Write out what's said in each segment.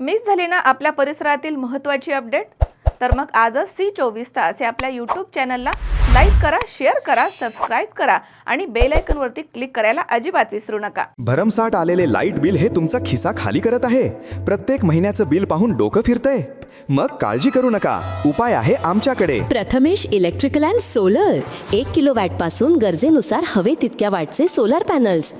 Miss झाली ना आपल्या परिसरातील महत्त्वाची अपडेट तर मग आजच सी चोवीस तास या आपल्या यूट्यूब चॅनलला लाईक करा शेअर करा सबस्क्राईब करा आणि बेल आयकॉनवरती क्लिक करायला अजिबात विसरू नका. भरमसाठ आलेले लाइट बिल हे तुमचा खिसा खाली करत आहे. प्रत्येक महिन्याचं बिल पाहून डोकं फिरतंय. मग काळजी करू नका. उपाय आहे आमच्याकडे. प्रथमेश इलेक्ट्रिकल अँड सोलर एक किलो वॅटपासून गरजेनुसार हवे तितक्या वॅटचे सोलर पॅनल्स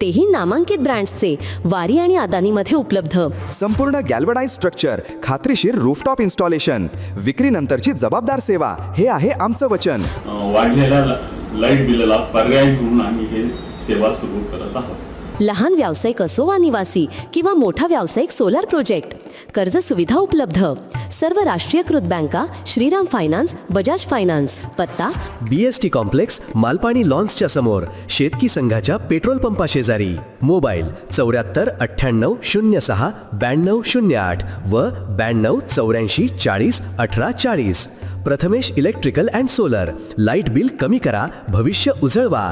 तेही नामांकित ब्रँड्सचे वारी आणि अदानीमध्ये उपलब्ध. संपूर्ण गॅल्वनाइज स्ट्रक्चर खात्रीशीर रूफटॉप इन्स्टॉलेशन विक्रीनंतरची जबाबदार सेवा हे आहे आमचं वचन. वाढलेल्या लाइट बिलाला पर्याय म्हणून आम्ही हे सेवा सुरू करत आहोत. लहान व्यावसायिक असो वा निवासी किंवा मोठा व्यावसायिक सोलर प्रोजेक्ट कर्ज सुविधा उपलब्ध. सर्व राष्ट्रीयकृत बँका श्रीराम फायनान्स बजाज फायनान्स. पत्ता? बीएसटी कॉम्प्लेक्स मालपाणी लॉन्सच्या समोर शेतकी संघाच्या पेट्रोल पंपा शेजारी. मोबाईल चौऱ्याहत्तर अठ्ठ्याण्णव शून्य सहा ब्याण्णव शून्य आठ व ब्याण्णव चौऱ्याऐंशी चाळीस अठरा चाळीस. Prathamesh electrical and solar. Light bill कमी करा भविष्य उजळवा.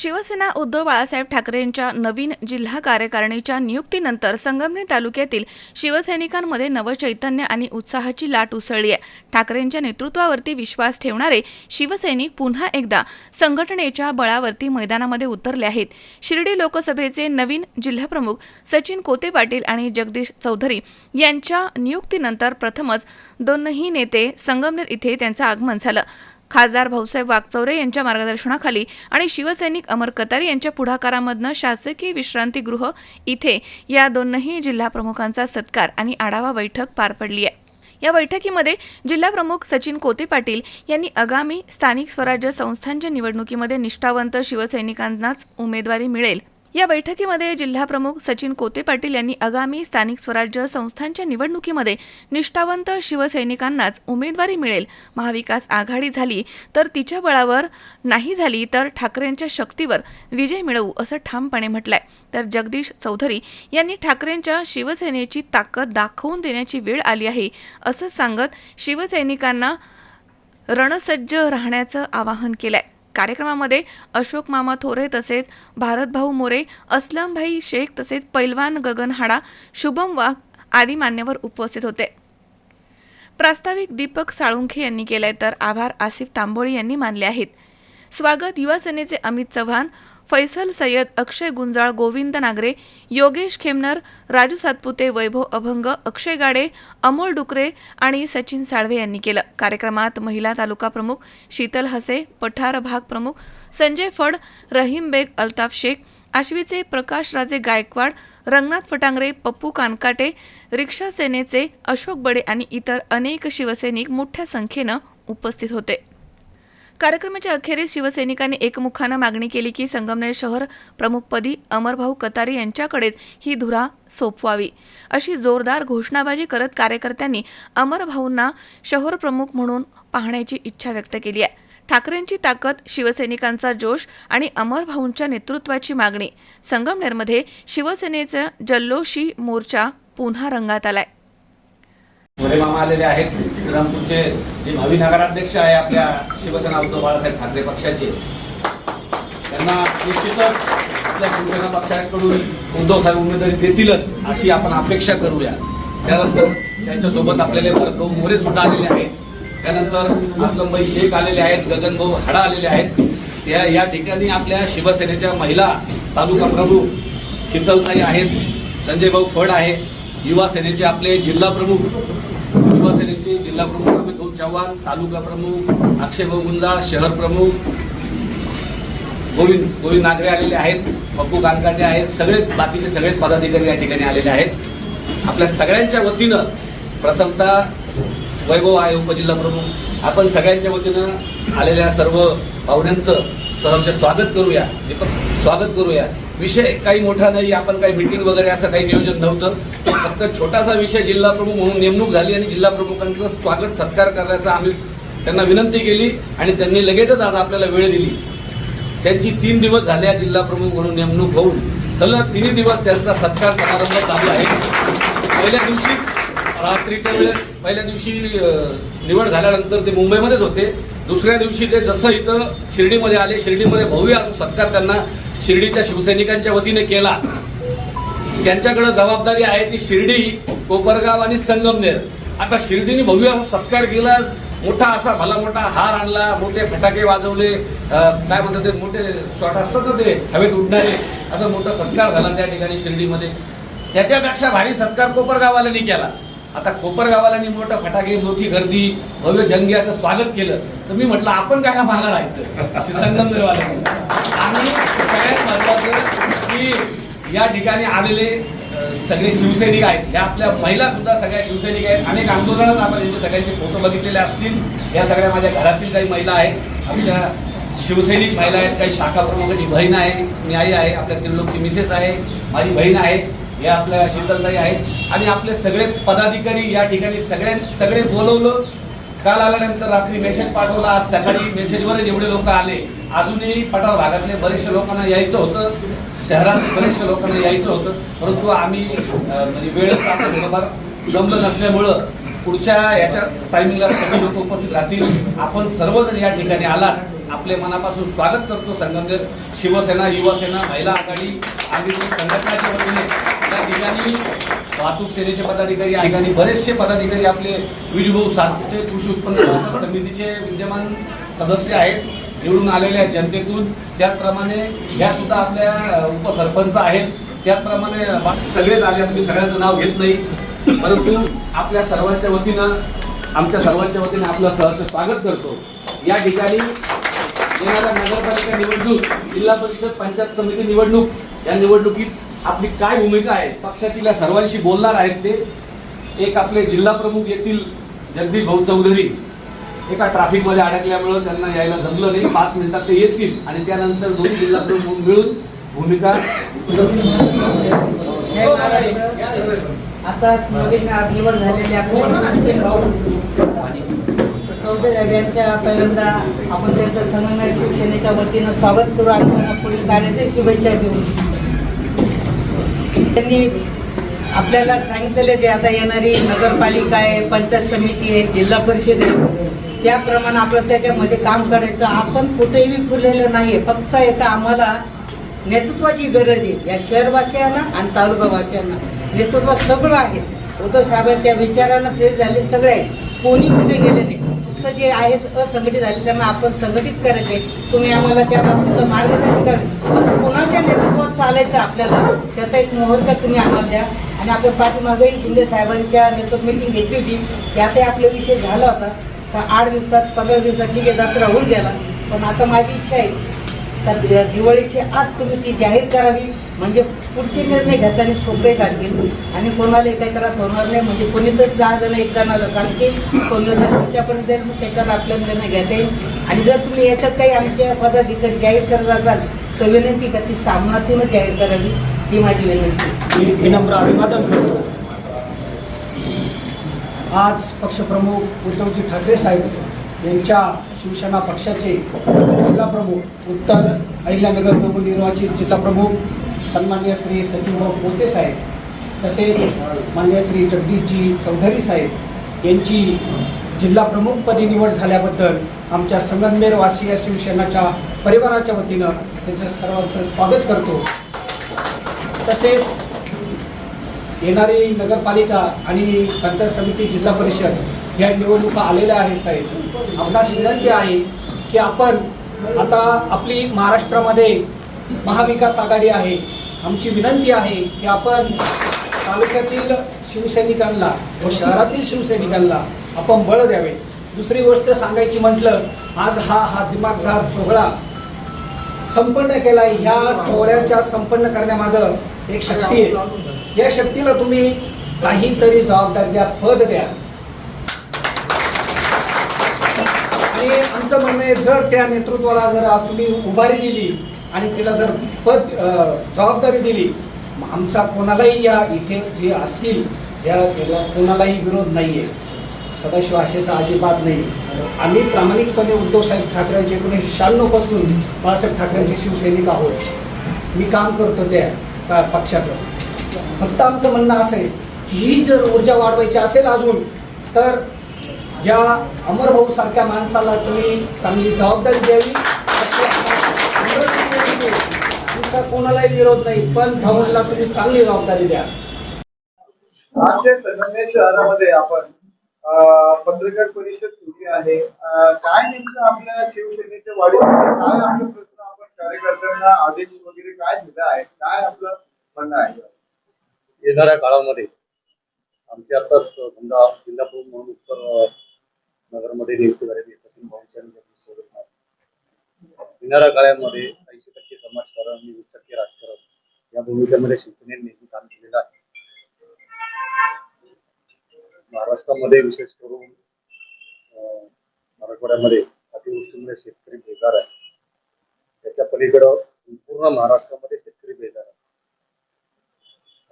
शिवसेना उद्धव बाळासाहेब ठाकरेंच्या नवीन जिल्हा कार्यकारिणीच्या नियुक्तीनंतर संगमनेर तालुक्यातील शिवसैनिकांमध्ये नवचैतन्य आणि उत्साहाची लाट उसळली आहे. ठाकरेंच्या नेतृत्वावरती विश्वास ठेवणारे शिवसैनिक पुन्हा एकदा संघटनेच्या बळावरती मैदानामध्ये उतरले आहेत. शिर्डी लोकसभेचे नवीन जिल्हाप्रमुख सचिन कोते पाटील आणि जगदीश चौधरी यांच्या नियुक्तीनंतर प्रथमच दोनही नेते संगमनेर इथे त्यांचं आगमन झालं. खासदार भाऊसाहेब वागचौरे यांच्या मार्गदर्शनाखाली आणि शिवसैनिक अमर कतारी यांच्या पुढाकारामधनं शासकीय विश्रांतीगृह इथे या दोनही जिल्हाप्रमुखांचा सत्कार आणि आढावा बैठक पार पडली आहे. या बैठकीमध्ये जिल्हाप्रमुख सचिन कोते पाटील यांनी आगामी स्थानिक स्वराज्य संस्थांच्या निवडणुकीमध्ये निष्ठावंत शिवसैनिकांनाच उमेदवारी मिळेल या बैठकीमध्ये जिल्हाप्रमुख सचिन कोते पाटील यांनी आगामी स्थानिक स्वराज्य संस्थांच्या निवडणुकीमध्ये निष्ठावंत शिवसैनिकांनाच उमेदवारी मिळेल. महाविकास आघाडी झाली तर तिच्या बळावर नाही झाली तर ठाकरेंच्या शक्तीवर विजय मिळवू असं ठामपणे म्हटलंय. तर जगदीश चौधरी यांनी ठाकरेंच्या शिवसेनेची ताकद दाखवून देण्याची वेळ आली आहे असं सांगत शिवसैनिकांना रणसज्ज राहण्याचं आवाहन केलंय. कार्यक्रमामध्ये अशोक मामा थोरे तसेच भारतभाऊ मोरे असलमभाई शेख तसेच पैलवान गगन हाडा शुभम वाघ आदी मान्यवर उपस्थित होते. प्रास्ताविक दीपक साळुंखे यांनी केलंय तर आभार आसिफ तांबोळी यांनी मानले आहेत. स्वागत युवा सेनेचे अमित चव्हाण फैसल सय्यद अक्षय गुंजाळ गोविंद नागरे योगेश खेमनर राजू सातपुते वैभव अभंग अक्षय गाडे अमोल डुकरे आणि सचिन साळवे यांनी केलं. कार्यक्रमात महिला तालुका प्रमुख शीतल हसे पठार भाग प्रमुख संजय फड रहीम बेग अल्ताफ शेख आश्वीचे प्रकाश राजे गायकवाड रंगनाथ फटांगरे पप्पू कानकाटे रिक्षा सेनेचे अशोक बडे आणि इतर अनेक शिवसैनिक मोठ्या संख्येनं उपस्थित होते. कार्यक्रमाच्या अखेरीस शिवसैनिकांनी एकमुखानं मागणी केली की संगमनेर शहर प्रमुखपदी अमरभाऊ कतारी यांच्याकडेच ही धुरा सोपवावी. अशी जोरदार घोषणाबाजी करत कार्यकर्त्यांनी अमरभाऊंना शहर प्रमुख म्हणून पाहण्याची इच्छा व्यक्त केली आहे. ठाकरेंची ताकद शिवसैनिकांचा जोश आणि अमरभाऊंच्या नेतृत्वाची मागणी संगमनेरमध्ये शिवसेनेचा जल्लोषी मोर्चा पुन्हा रंगात आलाय. श्रीरामपूरचे जे भावी नगराध्यक्ष आहे आपल्या शिवसेना उद्धव बाळासाहेब ठाकरे पक्षाचे त्यांना निश्चितच आपल्या शिवसेना पक्षाकडून उद्धव साहेब उमेदवारी देतीलच अशी आपण अपेक्षा करूया. त्यानंतर त्यांच्यासोबत आपल्याला भरतभाऊ मोरे सुद्धा आलेले आहेत. त्यानंतर असलमबाई शेख आलेले आहेत गगनभाऊ हाडा आलेले आहेत. त्या या ठिकाणी आपल्या शिवसेनेच्या महिला तालुका प्रमुख शीतलताई आहेत संजय भाऊ फड आहे. युवा सेनेचे आपले जिल्हा प्रमुख युवा सेनेचे जिल्हा प्रमुख अमित भाऊ चव्हाण तालुका प्रमुख अक्षय भाऊ गुंजाळ शहर प्रमुख गोविंद गोविंद नागरे आलेले आहेत पप्पू कानकाटे आहेत सगळेच बाकीचे सगळेच पदाधिकारी या ठिकाणी आलेले आहेत. आपल्या सगळ्यांच्या वतीनं प्रथमतः वैभव आहे उपजिल्हा प्रमुख. आपण सगळ्यांच्या वतीनं आलेल्या सर्व पाहुण्यांचं सहर्ष स्वागत करूया. दीपक स्वागत करूया. विषय काही मोठा नाही आपण काही मीटिंग वगैरे असं काही नियोजन नव्हतं. फक्त छोटासा विषय जिल्हा प्रमुख म्हणून नेमणूक झाली आणि जिल्हा प्रमुखांचं स्वागत सत्कार करण्याचा आम्ही त्यांना विनंती केली आणि त्यांनी लगेचच आज आपल्याला वेळ दिली. त्यांची तीन दिवस झाल्या जिल्हा प्रमुख म्हणून नेमणूक होऊन. सलग तिन्ही दिवस त्यांचा सत्कार समारंभ चालू आहे. पहिल्या दिवशी रात्रीच्या वेळेस पहिल्या दिवशी निवड झाल्यानंतर ते मुंबईमध्येच होते. दुसऱ्या दिवशी ते जसं इथं शिर्डीमध्ये आले शिर्डीमध्ये भव्य असं सत्कार त्यांना शिर्डीच्या शिवसैनिकांच्या वतीने केला. त्यांच्याकडे जबाबदारी आहे ती शिर्डी कोपरगाव आणि संगमनेर. आता शिर्डीने भव्य असा सत्कार केला. मोठा असा भला मोठा हार आणला. मोठे फटाके वाजवले. काय म्हणतात ते मोठे शॉट असतात ना ते हवेत उडणारे असं मोठा सत्कार झाला त्या ठिकाणी शिर्डीमध्ये. त्याच्यापेक्षा भारी सत्कार कोपरगावाल्यांनी केला. आता कोपरगावाल्यांनी मोठं फटाके मोठी गर्दी भव्य जंगी असं स्वागत केलं तर मी म्हटलं आपण काय मागा राहायचं? संगमनेरवाल्यांनी आणि सगळ्यात महत्वाचं की या ठिकाणी आलेले सगळे शिवसैनिक आहेत. ह्या आपल्या महिला सुद्धा सगळ्या शिवसैनिक आहेत. अनेक आंदोलनात आपण यांचे सगळ्यांचे फोटो बघितलेले असतील. या सगळ्या माझ्या घरातील काही महिला आहेत. आमच्या शिवसैनिक महिला आहेत. काही शाखा प्रमुखाची बहीण आहे. मी आई आहे. आपल्या त्रिलोकची मिसेस आहे. माझी बहीण आहे. या आपल्या शीतलताई आहेत. आणि आपले सगळे पदाधिकारी या ठिकाणी सगळ्यां सगळे बोलवलं. काल आल्यानंतर रात्री मेसेज पाठवला. आज सकाळी मेसेजवर जेवढे लोक आले. अजूनही पठार भागातले बरेचशे लोकांना यायचं होतं. शहरात बरेचशे लोकांना यायचं होतं. परंतु आम्ही म्हणजे वेळच जमलं नसल्यामुळं पुढच्या याच्या टायमिंगला सगळे लोक उपस्थित राहतील. आपण सर्वजण या ठिकाणी आलात. आपले मनापासून स्वागत करतो संगमनेर शिवसेना युवासेना महिला आघाडी आणि संघटनाच्या वतीने या ठिकाणी वाहतूक सेनेचे पदाधिकारी या ठिकाणी बरेचसे पदाधिकारी आपले विजभाऊ सातचे कृषी उत्पन्न बाजार समितीचे विद्यमान सदस्य आहेत निवडून आलेल्या जनतेतून त्याचप्रमाणे ह्या सुद्धा आपल्या उपसरपंच आहेत. त्याचप्रमाणे बाकी सगळेच आले मी सगळ्यांचं नाव घेत नाही. परंतु आपल्या सर्वांच्या वतीनं आमच्या सर्वांच्या वतीनं आपलं सहर्ष स्वागत करतो. या ठिकाणी येणाऱ्या नगरपालिका निवडणूक जिल्हा परिषद पंचायत समिती निवडणूक या निवडणुकीत आपली काय भूमिका आहे पक्षातील सर्वांशी बोलणार आहेत ते. एक आपले जिल्हा प्रमुख येथील जगदीश भाऊ चौधरी. एका ट्राफिकमध्ये अडकल्यामुळं त्यांना यायला जमलं नाही. पाच मिनिटात ते येतील आणि त्यानंतर दोन्ही जिल्हा प्रमुख मिळून भूमिका आता नवीन निवड झालेली आपले भाऊ. चौधरी यांच्या पहिल्यांदा आपण त्यांच्या समन्वय शिवसेनेच्या वतीनं स्वागत करू आणि त्यांना पुढील कार्याचे शुभेच्छा देऊ. त्यांनी आपल्याला सांगितलेले जे आता येणारी नगरपालिका आहे पंचायत समिती आहे जिल्हा परिषद आहे. त्याप्रमाणे आपलं त्याच्यामध्ये काम करायचं. आपण कुठेही फुललेलं नाही फक्त एका आम्हाला नेतृत्वाची गरज आहे. या शहरवासियांना आणि तालुकावासियांना. नेतृत्व सगळं आहे. उद्धव साहेबांच्या विचारानं प्रेरित झाले सगळे. आहे कोणी कुठे गेले नाही. फक्त जे आहे असंघटित झाले त्यांना आपण संघटित करायचे तुम्ही आम्हाला त्या बाबतीत मार्गदर्शन करा कोणाच्या नेतृत्वात चालायचं आपल्याला? त्याचा एक मुहूर्त तुम्ही आम्हाला द्या. आणि आपण पाठीमागेही शिंदे साहेबांच्या नेतृत्व मिटिंग घेतली होती. त्यातही आपला विषय झाला होता. तर आठ दिवसात पंधरा दिवसात ठीक आहे दसरा होऊन गेला. पण आता माझी इच्छा आहे. तर दिवाळीची आज तुम्ही ती जाहीर करावी. म्हणजे पुढचे निर्णय घेताना सोपे जातील आणि कोणाला काही त्रास होणार नाही. म्हणजे कोणी तर दहा जण एक जणाला सांगतील. कोणी जर तुमच्यापर्यंत जाईल मग त्याच्यात आपल्याला निर्णय घेता येईल. आणि जर तुम्ही याच्यात काही आमच्या पदाधिकारी जाहीर करत असाल तर विनंती का ती सामनातूनच जाहीर करावी ही माझी विनंती विनम्र अभिवादन करतो. आज पक्षप्रमुख उद्धवजी ठाकरे साहेब यांच्या शिवसेना पक्षाचे जिल्हाप्रमुख उत्तर अहिल्यानगर नवनिर्वाचित जिल्हाप्रमुख सन्मान्य श्री सचिनभाऊ पोते साहेब तसेच मान्य श्री जगदीशजी चौधरी साहेब यांची जिल्हा प्रमुखपदी निवड झाल्याबद्दल आमच्या संगमनेर वासीय शिवसेनाच्या परिवाराच्या वतीनं त्यांचं सर्वांचं स्वागत करतो. तसेच येणारी नगरपालिका आणि पंचायत समिती जिल्हा परिषद या निवडणुका आलेल्या आहेत साहेब. आपणास विनंती आहे की आपण आता आपली महाराष्ट्रामध्ये महाविकास आघाडी आहे आमची विनंती आहे की आपण तालुक्यातील शिवसैनिकांना व शहरातील शिवसैनिकांना आपण बळ द्यावे. दुसरी गोष्ट सांगायची म्हटलं आज हा हा दिमागदार सोहळा संपन्न केला ह्या सोहळ्याच्या संपन्न करण्यामागं एक शक्ती आहे. या शक्तीला तुम्ही काहीतरी जबाबदारी द्या पद द्या. आणि आमचं म्हणणं आहे जर त्या नेतृत्वाला जर तुम्ही उभारी दिली आणि तिला जर पद जबाबदारी दिली आमचा कोणालाही या इथे जे असतील या याला कोणालाही विरोध नाही आहे सदाशिव आशेचा अजिबात नाही. आम्ही प्रामाणिकपणे उद्धवसाहेब ठाकरेंचे एकोणीसशे शहाण्णवपासून बाळासाहेब ठाकरेंचे शिवसैनिक आहोत. मी काम करतो त्या का- पक्षाचं. फक्त आमचं म्हणणं असं आहे की ही जर ऊर्जा वाढवायची असेल अजून तर या अमरभाऊ सारख्या माणसाला तुम्ही चांगली जबाबदारी द्यावी. असा कोणालाही विरोध नाही पण भाऊंना तुम्ही चांगली जबाबदारी द्या. आमच्या संगमनेर शहरामध्ये आपण पत्रकार परिषद सुरू आहे. काय नेमकं आपल्या शिवसेनेच्या वाढीमध्ये काय आपले प्रश्न आपण कार्यकर्त्यांना आदेश वगैरे काय दिला आहे? काय आपलं म्हणणं आहे? येणाऱ्या काळामध्ये आमची आताच समजा जिल्हा प्रमुख म्हणून उत्तर नगरमध्ये नियुक्ती झालेली सचिन भाऊंच्या येणाऱ्या काळामध्ये ऐंशी टक्के समाजकारण आणि वीस टक्के राजकारण या भूमिकेमध्ये शिवसेनेने नेहमी काम केलेलं आहे. महाराष्ट्रामध्ये विशेष करून मराठवाड्यामध्ये अतिवृष्टीमुळे शेतकरी बेजार आहे. त्याच्या पलीकडं संपूर्ण महाराष्ट्रामध्ये शेतकरी बेजार आहे.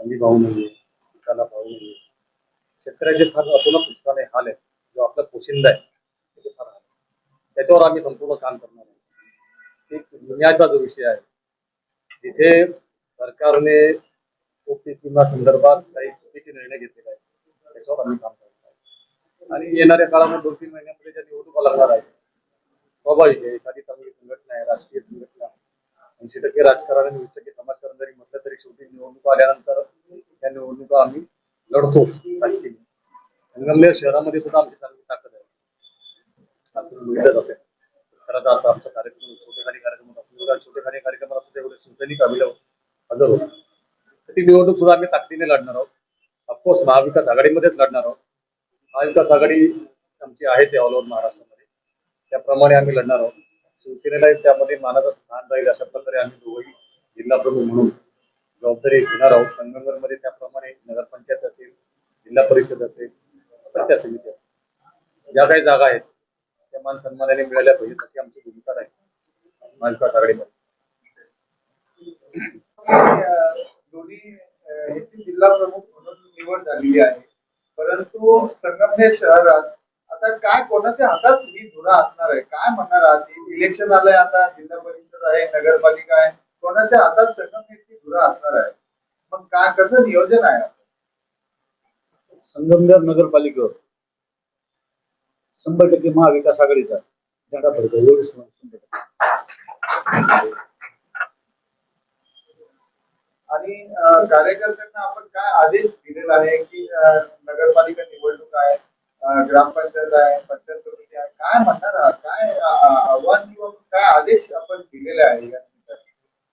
हमी भाव नाहीये पिकाला भाव नाहीये. शेतकऱ्याचे फार अतोनात नुकसान आहे हाल आहे. जो आपला पोशिंदा आहे त्याचे फार हाल त्याच्यावर आम्ही संपूर्ण काम करणार आहे. एक दुनियाचा जो विषय आहे जिथे सरकारने पीक संदर्भात काही चुकीचे निर्णय घेतलेले आहेत. त्याच्यावर आम्ही काम करतो आहे. आणि येणाऱ्या काळामध्ये दोन तीन महिन्यामध्ये ज्या निवडणुका लागणार आहेत स्वाभाविक आहे. एखादी चांगली संघटना आहे राजकीय संघटना ऐंशी टक्के राजकारण आणि वीस टक्के समाजकारण जरी म्हटलं तरी शेवटी निवडणुका आल्यानंतर त्या निवडणुका आम्ही लढतोच संगमनेर शहरामध्ये सुद्धा आमची चांगली ताकद आहे. आपण बघितलंच असेल. खरं आता आमचा कार्यक्रम छोटेखानी कार्यक्रम छोटेखानी कार्यक्रम सुद्धा एवढे शिवसैनिक आम्ही हजर होतो. तर ती निवडणूक सुद्धा आम्ही ताकदीने लढणार आहोत. ऑफकोर्स महाविकास आघाडीमध्येच लढणार आहोत. महाविकास आघाडी आमची आहेच ऑल ओव्हर महाराष्ट्रामध्ये. त्याप्रमाणे आम्ही लढणार आहोत. शिवसेनेला त्यामध्ये मानाचं स्थान राहील अशा प्रकारे आम्ही दोघंही जिल्हा प्रमुख म्हणून जबाबदारी घेणार आहोत. संगमनरमध्ये त्याप्रमाणे नगरपंचायत असेल जिल्हा परिषद असेल पंचायत समिती असेल. ज्या काही जागा आहेत त्या मान सन्मानाने मिळाल्या पाहिजेत अशी आमची भूमिका राहील महाविकास आघाडीमध्ये. दोन्ही जिल्हा प्रमुख म्हणून निवड झालेली आहे परंतु संगमनेर शहरात आता काय कोणाच्या हातात ही धुरा असणार आहे काय म्हणणार आहात इलेक्शन आलंय आता जिल्हा परिषद आहे नगरपालिका आहे कोणाच्या हातात संगमनेरची धुरा असणार आहे मग काय कसं नियोजन आहे संगमनेर नगरपालिकेवर शंभर टक्के महाविकास आघाडीचा झेंडा फडकतो एवढीच शंभर टक्के आणि कार्यकर्त्यांना आपण काय आदेश दिलेला आहे की नगरपालिका निवडणूक आहे ग्रामपंचायत आहे पंचायत समिती आहे काय म्हणणार आहात? काय आव्हान किंवा काय आदेश आपण दिलेले आहे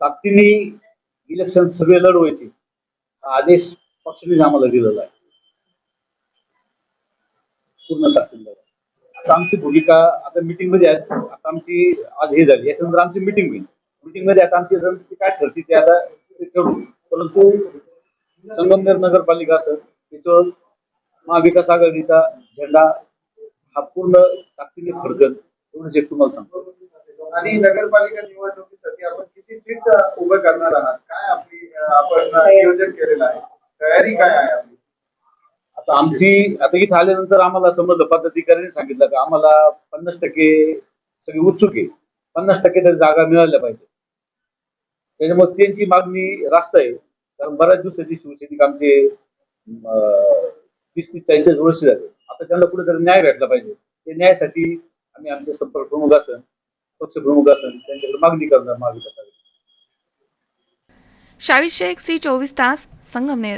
ताकदीने इलेक्शन सगळे लढवायचे. हा आदेश पक्षाने आम्हाला दिलेला आहे. पूर्ण ताकदीने आता आमची भूमिका आता मीटिंगमध्ये आहे. आता आमची आज हे झाली. याच्यानंतर आमची मीटिंग होईल. मीटिंगमध्ये आता आमची रणनीती काय ठरते ते आता परंतु संगमनेर नगरपालिका असेल त्याच्यावर महाविकास आघाडीचा झेंडा हा पूर्ण ताकदीने फडकल एवढंच एक तुम्हाला सांगतो. आणि नगरपालिका निवडणुकीसाठी आपण किती सीट उभं करणार आहात? काय आपली आपण नियोजन केलेलं आहे? तयारी काय आहे आपली? आता आमची आता इथे आल्यानंतर आम्हाला समजलं पदाधिकाऱ्यांनी सांगितलं की आम्हाला पन्नास टक्के सगळी उत्सुक आहे. पन्नास टक्के तरी जागा मिळाल्या पाहिजे त्याच्यामुळे त्यांची मागणी रास्त आहे. कारण बऱ्याच दिवसाची शिवसैनिक आमचे तीस तीस चाळीस वर्ष झाले. आता त्यांना कुठेतरी न्याय भेटला पाहिजे. ते न्यायासाठी आम्ही आमचे संपर्क प्रमुख असन पक्ष प्रमुख असन त्यांच्याकडे मागणी करणार महाविकास आघाडी. शावीद शेख सी चोवीस तास Sangamner.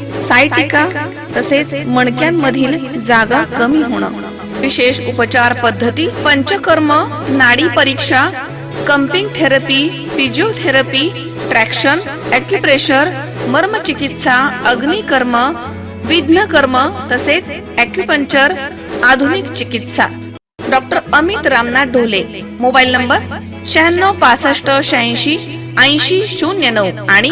सायटिका तसेच मणक्यांमधील जागा कमी होणं. विशेष उपचार पद्धती पंचकर्म नाडी परीक्षा cupping therapy physiotherapy traction acupressure मर्मचिकित्सा अग्निकर्म विघ्नकर्म तसेच ॲक्युपंक्चर आधुनिक चिकित्सा. Doctor Amit Ramnath Dhole mobile number शहाण्णव पासष्ट शहाऐंशी ऐंशी शून्य नऊ आणि